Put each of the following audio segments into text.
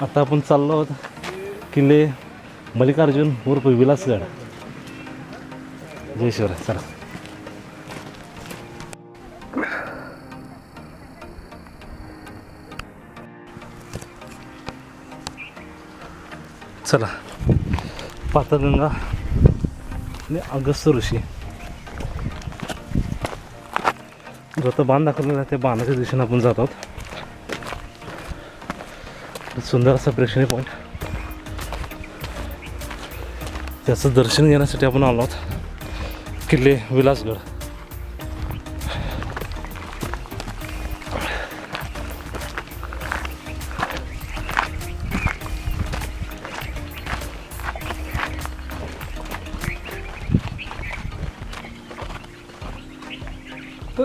आता आपण चाललो आहोत किल्ले मल्लिकार्जुन उर्फ विलासगड. जयशिवराय चला. चला. पातळगंगा आणि अगस्त ऋषी. जो बांध दाखवलेला आहे त्या बांधाच्या दिशेने आपण जात आहोत सुंदर असा प्रेक्षणीय पॉईंट त्याचं दर्शन घेण्यासाठी आपण आलो आहोत. किल्ले विलासगड.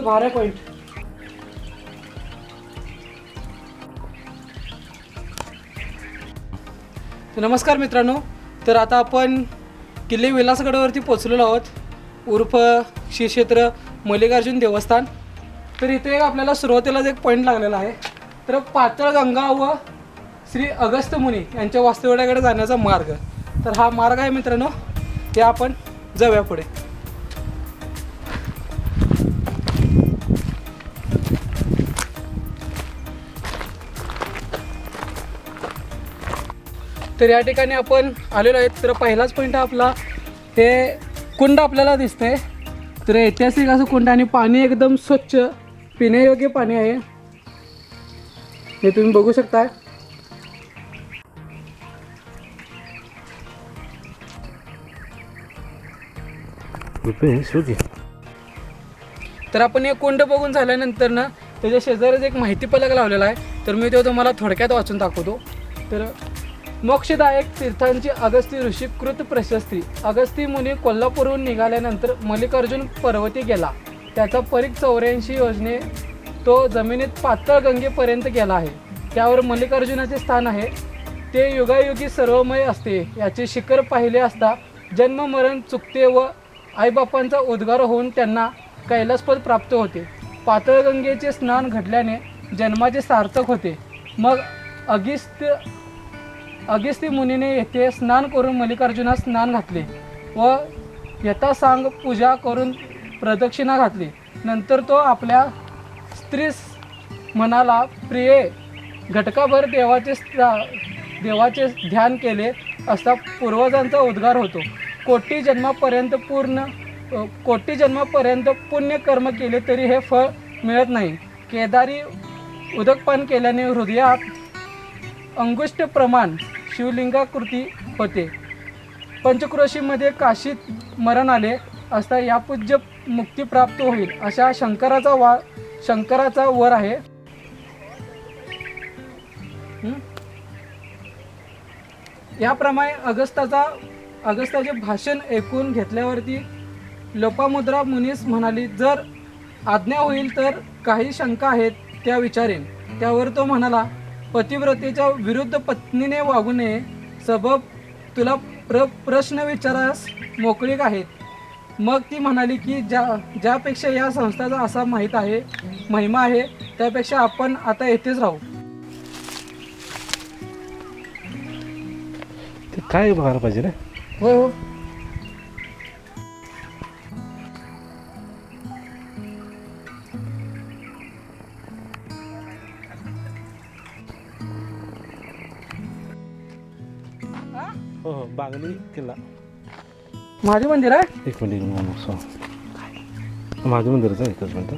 बारा पॉईंट नमस्कार मित्रांनो तर आता आपण किल्ले विलासगडावरती पोचलेलो आहोत. उर्फ श्री क्षेत्र मल्लिकार्जुन देवस्थान. तर इथे एक आपल्याला सुरुवातीलाच एक पॉईंट लागलेला आहे. तर पातळगंगा व श्री अगस्त्यमुनी यांच्या वास्तव्याकडे जाण्याचा मार्ग. तर हा मार्ग आहे मित्रांनो ते आपण जाऊया पुढे. तर या ठिकाणी आपण आलेलो आहेत. तर पहिलाच पॉईंट आपला. हे कुंड आपल्याला दिसतंय. तर ऐतिहासिक असं कुंड आणि पाणी एकदम स्वच्छ पिण्यायोग्य पाणी आहे. हे तुम्ही बघू शकताय. तर आपण हे कुंड बघून झाल्यानंतर ना त्याच्या शेजारीच एक माहिती फलक लावलेला आहे. तर मी तो तुम्हाला थोडक्यात वाचून दाखवतो. तर मोक्षदायक तीर्थांची अगस्ती ऋषी कृत प्रशस्ती. अगस्ती मुनी कोल्हापूरहून निघाल्यानंतर मल्लिकार्जुन पर्वती गेला. त्याचा परीख चौऱ्याऐंशी योजने तो जमिनीत पातळ गंगेपर्यंत गेला आहे. त्यावर मल्लिकार्जुनाचे स्थान आहे. ते युगायुगी सर्वमय असते याचे शिखर पाहिले असता जन्म मरण चुकते व आईबापांचा उद्गार होऊन त्यांना कैलासपद प्राप्त होते. पातळगंगेचे स्नान घडल्याने जन्माचे सार्थक होते. मग अगिस्त अगस्ती मुनीने येथे स्नान करून मल्लिकार्जुनास स्नान घातले व यथासांग पूजा करून प्रदक्षिणा घातली. नंतर तो आपल्या स्त्रीस म्हणाला प्रिये घटकाभर देवाचे देवाचे ध्यान केले असता पूर्वजांचा उद्गार होतो. कोटी जन्मापर्यंत पूर्ण कोटी जन्मापर्यंत पुण्य कर्म केले तरी हे फळ मिळत नाही. केदारी उदकपान केल्याने हृदयात अंगुष्ट प्रमाण शिवलिंगाकृती होते. पंचक्रोशीमध्ये काशीत मरण आले असता या पूज्य मुक्ती प्राप्त होईल अशा शंकराचा वा शंकराचा वर आहे. याप्रमाणे अगस्ताचा अगस्ताचे भाषण ऐकून घेतल्यावरती लोपामुद्रा मुनीस म्हणाली जर आज्ञा होईल तर काही शंका आहेत त्या विचारेन. त्यावर तो म्हणाला पतिव्रतेच्या विरुद्ध पत्नीने वागू नये. सबब तुला प्र प्रश्न विचारास मोकळीक आहेत. मग ती म्हणाली की ज्या ज्यापेक्षा या संस्थाचा असा माहीत आहे महिमा आहे त्यापेक्षा आपण आता येथेच राहू. ते काय बघायला पाहिजे रे? हो हो बागली किल्ला. माझे मंदिर आहे? एक मिनिट एक मिनिट सो माझं मंदिरच आहे एकच मिनटं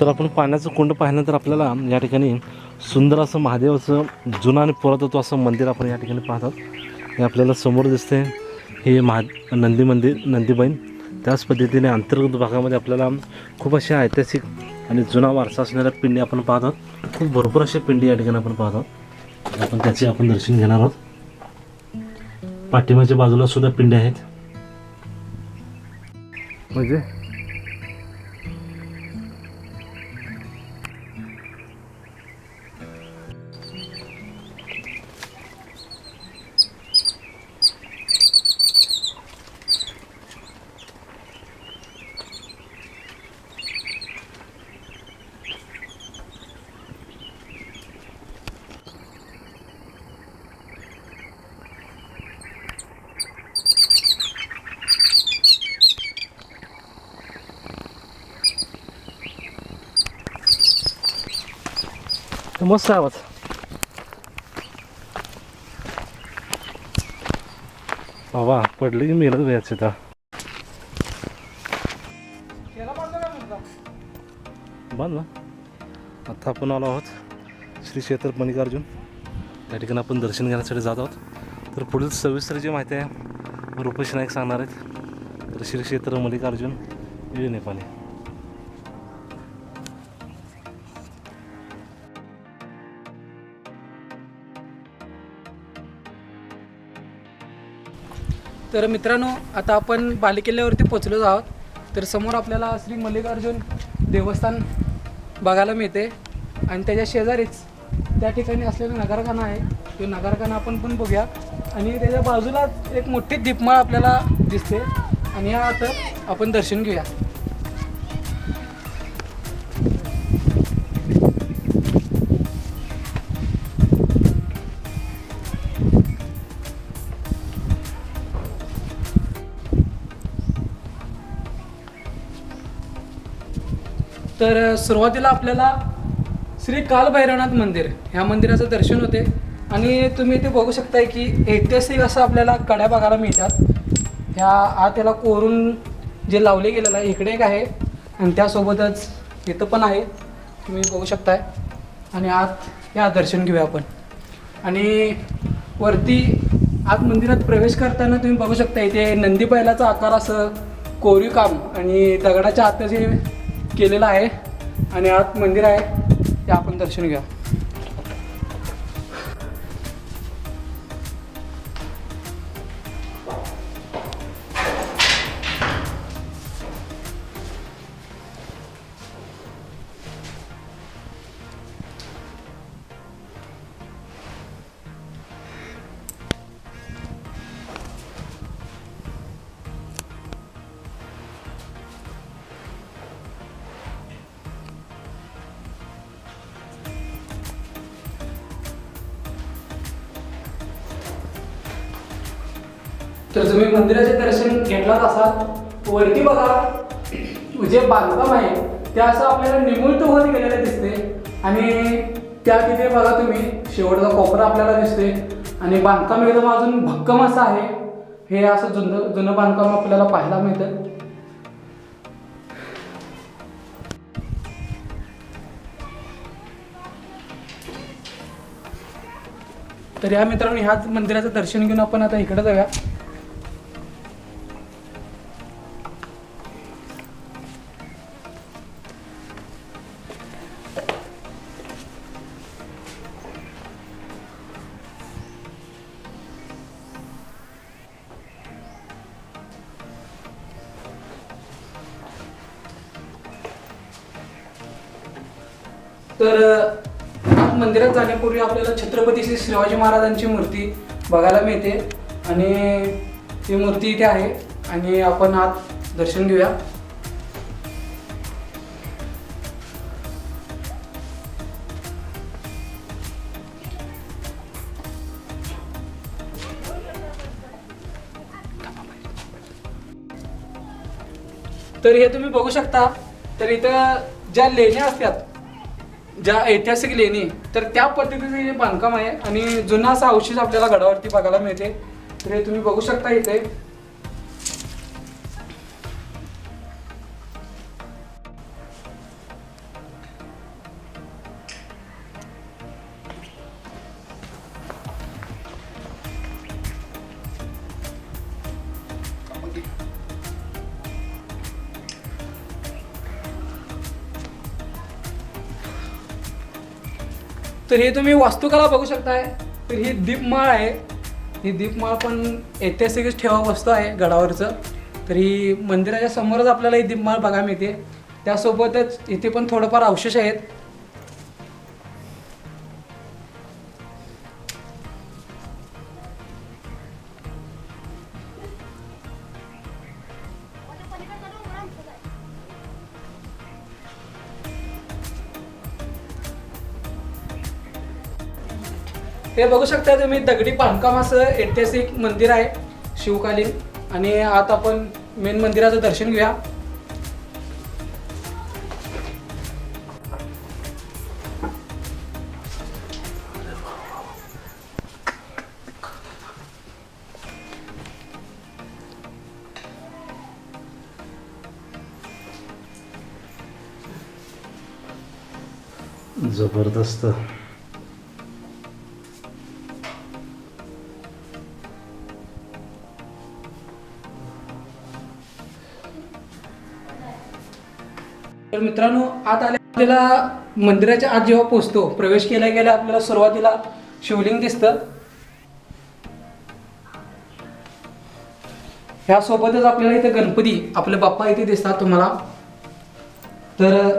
तर आपण पाण्याचं कुंड पाहिल्यानंतर आपल्याला या ठिकाणी सुंदर असं महादेवाचं जुनं आणि पुरातत्व असं मंदिर आपण या ठिकाणी पाहतात. हे आपल्याला समोर दिसते हे महा नंदी मंदिर नंदीबैन. त्याच पद्धतीने अंतर्गत भागामध्ये आपल्याला खूप अशा ऐतिहासिक आणि जुना वारसा असणाऱ्या पिंडी आपण पाहतात. खूप भरपूर अशा पिंडी या ठिकाणी आपण पाहतात. आपण त्याचे आपण दर्शन घेणार आहोत. पाठिंबाच्या बाजूला सुद्धा पिंड्या आहेत. म्हणजे? मस्त आवाज बाबा पडली की मेलच व्यायचं तर? बंद ना. आता आपण आलो आहोत श्री क्षेत्र मल्लिकार्जुन. या ठिकाणी आपण दर्शन घेण्यासाठी जात आहोत. तर पुढील सविस्तर जी माहिती आहे रुपेश नाईक सांगणार आहेत. तर श्री क्षेत्र मल्लिकार्जुन हे नेपाळी तर मित्रांनो आता आपण बालेकिल्ल्यावरती पोचलो आहोत. तर समोर आपल्याला श्री मल्लिकार्जुन देवस्थान बघायला मिळते. आणि त्याच्या शेजारीच त्या ठिकाणी असलेला नगरखाना आहे. तो नगरखाना आपण पण बघूया. आणि त्याच्या बाजूलाच एक मोठी दीपमाळ आपल्याला दिसते. आणि या आता आपण दर्शन घेऊया. तर सुरुवातीला आपल्याला श्री कालभैरवनाथ मंदिर ह्या मंदिराचं दर्शन होते. आणि तुम्ही इथे बघू शकताय की ऐतिहासिक असं आपल्याला कड्या बघायला मिळतात. ह्या आत याला कोरून जे लावले गेलेलं आहे इकडे एक आहे. आणि त्यासोबतच इथं पण आहे. तुम्ही बघू शकताय. आणि आत या दर्शन घेऊया आपण. आणि वरती आत मंदिरात प्रवेश करताना तुम्ही बघू शकता इथे नंदी बैलाचा आकार असं कोरीव काम आणि दगडाच्या आत जे केलेलं आहे आणि आत मंदिर आहे ते आपण दर्शन घ्या तर तुम्ही मंदिराचे दर्शन घेतलाच असाल वरती बघा जे बांधकाम आहे ते असं आपल्याला निमुळत होत गेलेलं दिसते आणि त्या तिथे बघा तुम्ही शेवटचा कोपरा आपल्याला दिसते आणि बांधकाम एकदम अजून भक्कम असं आहे. हे असं जुनं जुनं बांधकाम आपल्याला पाहायला मिळतं तर या मित्रांनो ह्याच मंदिराचं दर्शन घेऊन आपण आता इकडे जाऊया. तर मंदिरात जाण्यापूर्वी आपल्याला छत्रपती श्री शिवाजी महाराजांची मूर्ती बघायला मिळते. आणि ती मूर्ती इथे आहे. आणि आपण आत दर्शन घेऊया. तर हे तुम्ही बघू शकता. तर इथं ज्या लेण्या असतात ज्या ऐतिहासिक लेणी तर त्या पद्धतीचं हे बांधकाम आहे आणि जुना असा अवशेष आपल्याला गडावरती बघायला मिळते. तर हे तुम्ही बघू शकता इथे. तर हे तुम्ही वास्तुकला बघू शकताय. तर ही दीपमाळ आहे. ही दीपमाळ पण ऐतिहासिकच ठेवा वस्तू आहे गडावरचं. तर ही मंदिराच्या समोरच आपल्याला ही दीपमाळ बघायला मिळते. त्यासोबतच इथे पण थोडंफार अवशेष आहेत. हे बघू शकता तुम्ही दगडी बांधकाम असं ऐतिहासिक मंदिर आहे शिवकालीन. आणि आता आपण मेन मंदिराचं दर्शन घेऊया. जबरदस्त. तर मित्रांनो आत आल्या आपल्याला मंदिराच्या आत जेव्हा पोहोचतो प्रवेश केला गेला आपल्याला सुरुवातीला शिवलिंग दिसतं. ह्यासोबतच आपल्याला इथे गणपती आपले बाप्पा इथे दिसतात तुम्हाला. तर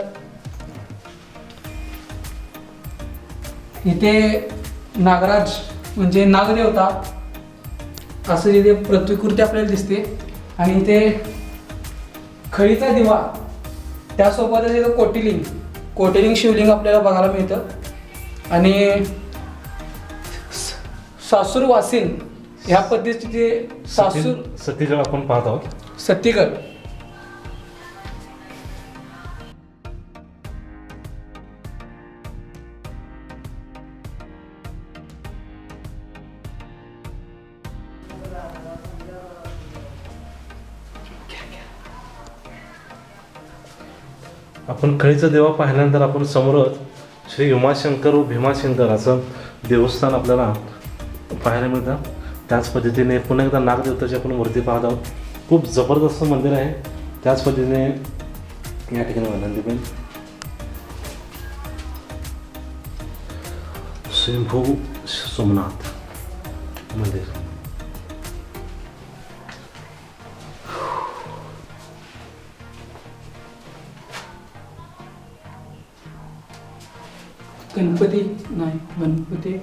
इथे नागराज म्हणजे नागदेवता. असं इथे प्रतिकृती आपल्याला दिसते. आणि इथे खळीचा दिवा त्यासोबतच इथं कोटिलिंग कोटिलिंग शिवलिंग आपल्याला बघायला मिळतं. आणि सासूर वासिन ह्या पद्धतीचे सासूर सतीगड आपण पाहत आहोत. सत्तीगड आपण खळीचा देवा पाहिल्यानंतर आपण समोरच श्री उमाशंकर व भीमाशंकर असं देवस्थान आपल्याला पाहायला मिळतं. त्याच पद्धतीने पुन्हा एकदा नागदेवताची आपण मूर्ती पाहत आहोत. खूप जबरदस्त मंदिर आहे. त्याच पद्धतीने या ठिकाणी नंदीबेन स्वयंभू सोमनाथ मंदिर. गणपती? नाही गणपती.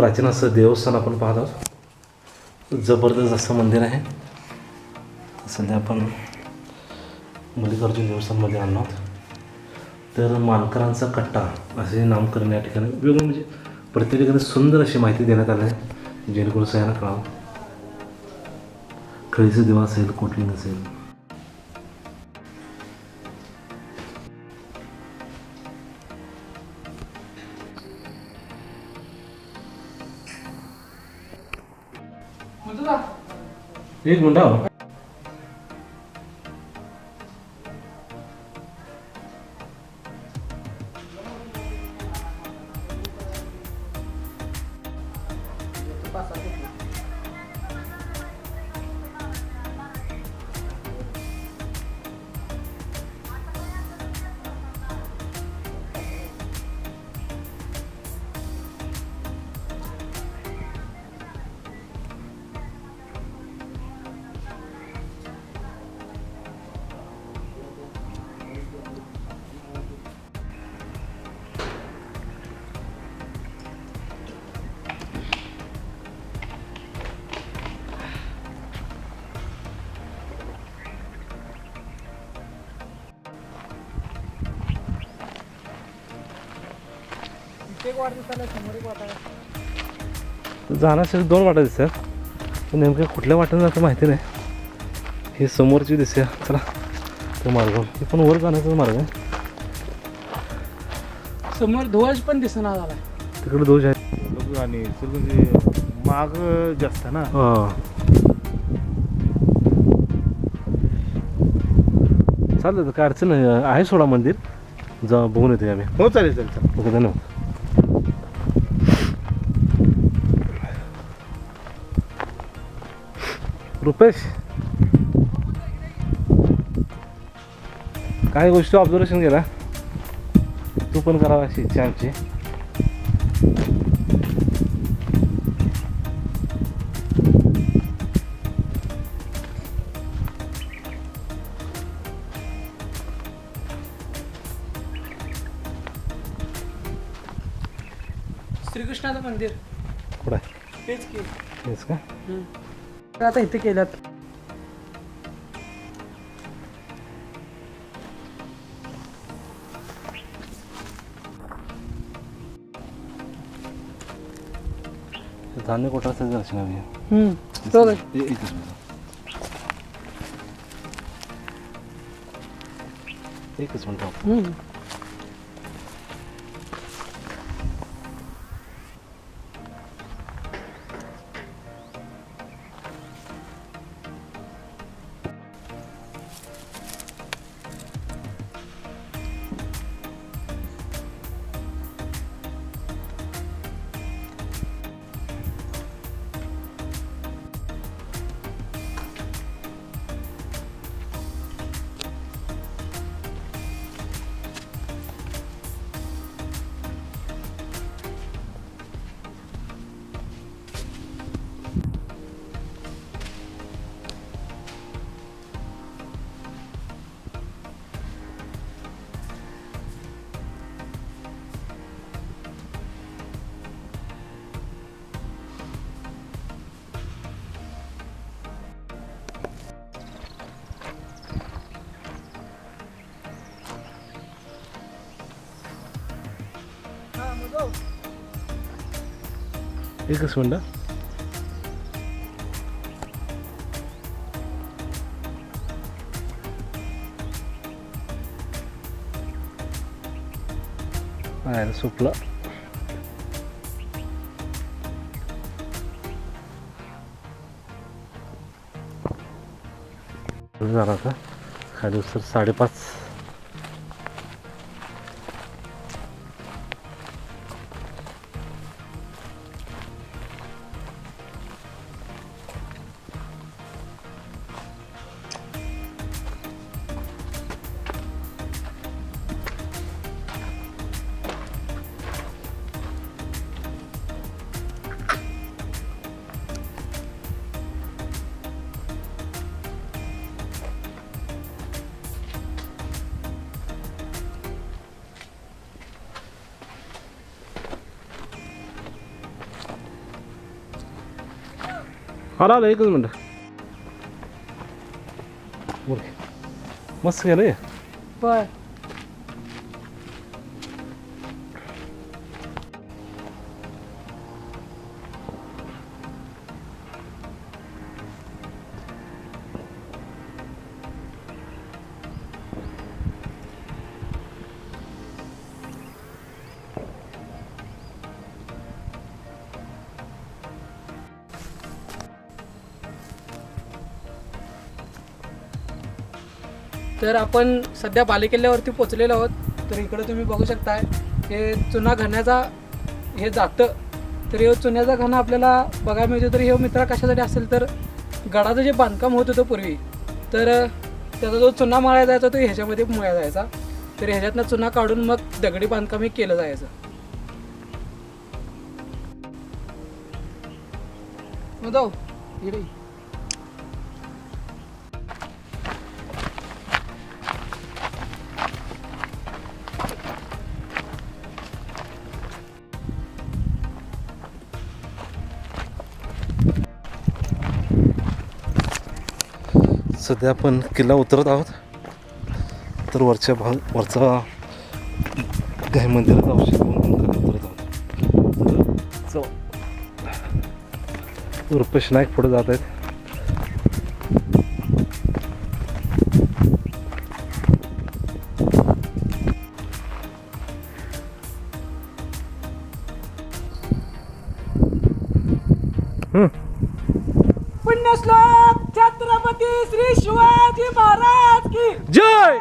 प्राचीन असं देवस्थान आपण पाहत आहोत. जबरदस्त असं मंदिर आहे. सध्या आपण मल्लिकार्जुन देवस्थानमध्ये आणलो आहोत. तर मानकरांचा कट्टा असे नामकरण या ठिकाणी वेगळं म्हणजे प्रत्येक ठिकाणी सुंदर अशी माहिती देण्यात आली आहे. जेणेकरून सगळ्यांना कळावं. खळीचं देव असेल कोटलिंग असेल एक मिनिट एक वाढदिवसाला समोर एक वाटा जाण्यासाठी दोन वाटा दिसतात. पण नेमक्या कुठल्या वाटेनं जातं माहिती नाही. ही समोरची दिसते. चला तो मार्ग हे पण वर जाण्याचाच मार्ग आहे. समोर ध्वज पण दिसना झाला तिकडे दोष आहे आणि माग जास्त आहे ना? हां. चालेल तर काय अडचण आहे सोडा मंदिर. जा बघून येते आम्ही. हो चालेल चालेल चालेल. ओके धन्यवाद. रुपेश? काही गोष्टी ऑब्झर्वेशन केला. तू पण करावा अशी इच्छा आमची. श्रीकृष्णाचं मंदिर. कुठं तेच की. तेच का? तर आता इथे केल्यात. धान्य कोटाचं दर्शन हम्म. एकच मिनिट. एकच मिनिट. हम्म. एकच झाला का खाली सर साडेपाच. आला आला एकच मिनटं बोल मस्त केलं हे. बर तर आपण सध्या बालेकिल्ल्यावरती पोचलेलो आहोत. तर इकडं तुम्ही बघू शकताय हे चुना घाण्याचा हे जातं. तर हे चुन्याचा घाणं आपल्याला बघायला मिळतो. तर हे मित्रा कशासाठी असेल तर गडाचं जे बांधकाम होत होतं पूर्वी तर त्याचा जो चुना मळायला जायचा तो ह्याच्यामध्ये मळायला जायचा. तर ह्याच्यातनं चुना काढून मग दगडी बांधकाम हे केलं जायचं. उद्धव, इकडे सध्या आपण किल्ला उतरत आहोत. तर वरच्या भाग वरचा काही मंदिरात औषध उतरत आहोत. तर रुपेश नाईक पुढे जात आहेत. महाराज की। जय।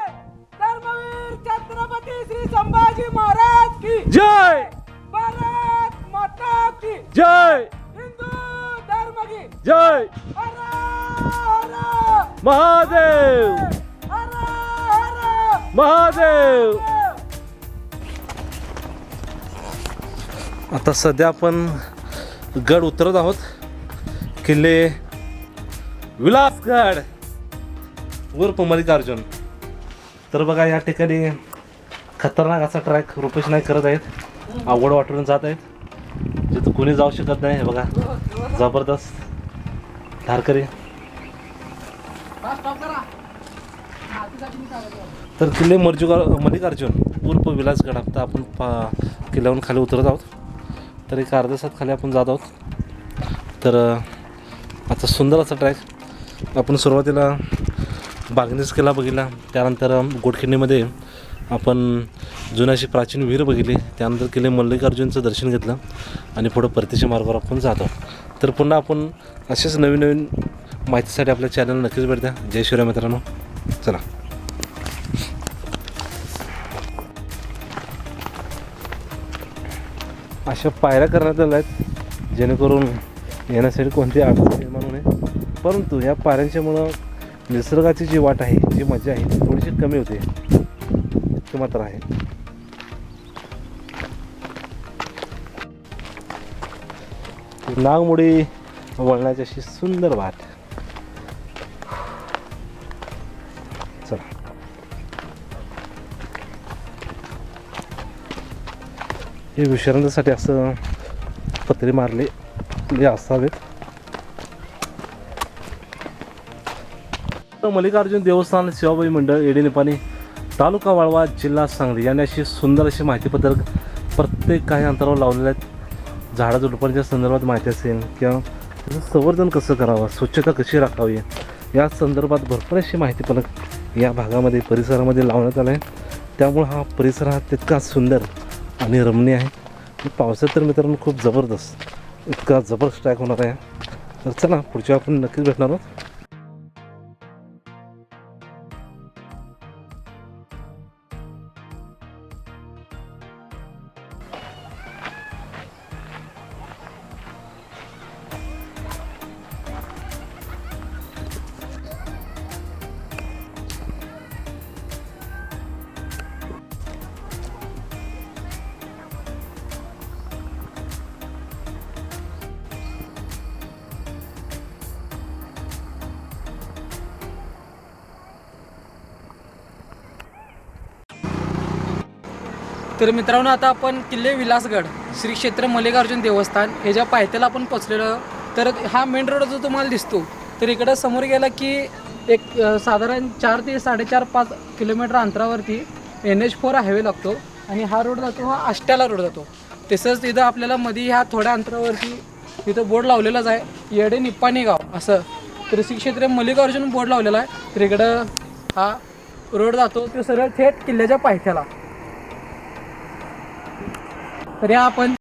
धर्मवीर छत्रपती श्री संभाजी महाराज की। जय। भारत माता की। जय। हिंदू धर्म की। जय। हर हर। महादेव। हर हर। महादेव। आता सध्या आपण गड उतरत आहोत. किल्ले विलासगड. उर्फ मल्लिकार्जुन. तर बघा या ठिकाणी खतरनाक असा ट्रॅक रुपेश नाही करत आहेत. आवड वाटून जात आहेत. जिथं कोणी जाऊ शकत नाही हे बघा. जबरदस्त. धारकरी. तर किल्ले मर्जुगा मल्लिकार्जुन उर्फ विलासगड आता आपण पा किल्ल्यावरून खाली उतरत आहोत. तर एक अर्ध्या तासात खाली आपण जात आहोत. तर आता सुंदर असा ट्रॅक आपण सुरुवातीला बागनेस किल्ला बघितला. त्यानंतर गोडखिंडीमध्ये गोटखिंडीमध्ये आपण जुन्याशी प्राचीन विहीर बघितली. त्यानंतर किल्ले मल्लिकार्जुनचं दर्शन घेतलं आणि पुढं परतीच्या मार्गावर आपण जातो. तर पुन्हा आपण असेच नवीन नवीन माहितीसाठी आपल्या चॅनल नक्कीच भेट द्या. जय शिवराय मित्रांनो. चला. अशा पायऱ्या करण्यात आल्या आहेत जेणेकरून येण्यासाठी कोणती अडचण निर्माण होऊ नये. परंतु या पायऱ्यांच्यामुळं निसर्गाची जी वाट आहे जी मजा आहे ती थोडीशी कमी होते. ते मात्र आहे. नागमोडी वळण्याची अशी सुंदर वाट. चला. हे विश्रांतीसाठी असं पत्रे मारले असावेत. मल्लिकार्जुन देवस्थान सेवाबाई मंडळ एडी तालुका वाळवा जिल्हा सांगली. यांनी अशी सुंदर अशी माहितीपत्रक प्रत्येक काही अंतरावर लावलेले आहेत. झाडा झुडपांच्या संदर्भात माहिती असेल किंवा त्याचं संवर्धन कसं करावं स्वच्छता कशी राखावी या संदर्भात भरपूर अशी माहिती या भागामध्ये परिसरामध्ये लावण्यात आलं आहे त्यामुळं हा परिसर हा तितका सुंदर आणि रमणीय आहे. पावसात तर मित्रांनो खूप जबरदस्त इतका जबरदस्त ट्रॅक होणार आहे. तर चला पुढच्या आपण नक्कीच भेटणार आहोत. तर मित्रांनो आता आपण किल्ले विलासगड श्री क्षेत्र मल्लिकार्जुन देवस्थान ह्याच्या पायथ्याला आपण पोचलेलो तर हा मेन रोड जो तुम्हाला दिसतो तर इकडं समोर गेला की एक साधारण चार ते साडेचार पाच किलोमीटर अंतरावरती एन एच फोर हायवे लागतो आणि हा रोड जातो हा आष्ट्याला रोड जातो. तसंच तिथं आपल्याला मध्ये ह्या थोड्या अंतरावरती तिथं बोर्ड लावलेलाच आहे येडे निप्पाणी गाव असं. तर श्री क्षेत्र मल्लिकार्जुन बोर्ड लावलेला आहे तर इकडं हा रोड जातो तो सरळ थेट किल्ल्याच्या पायथ्याला. तर या आपण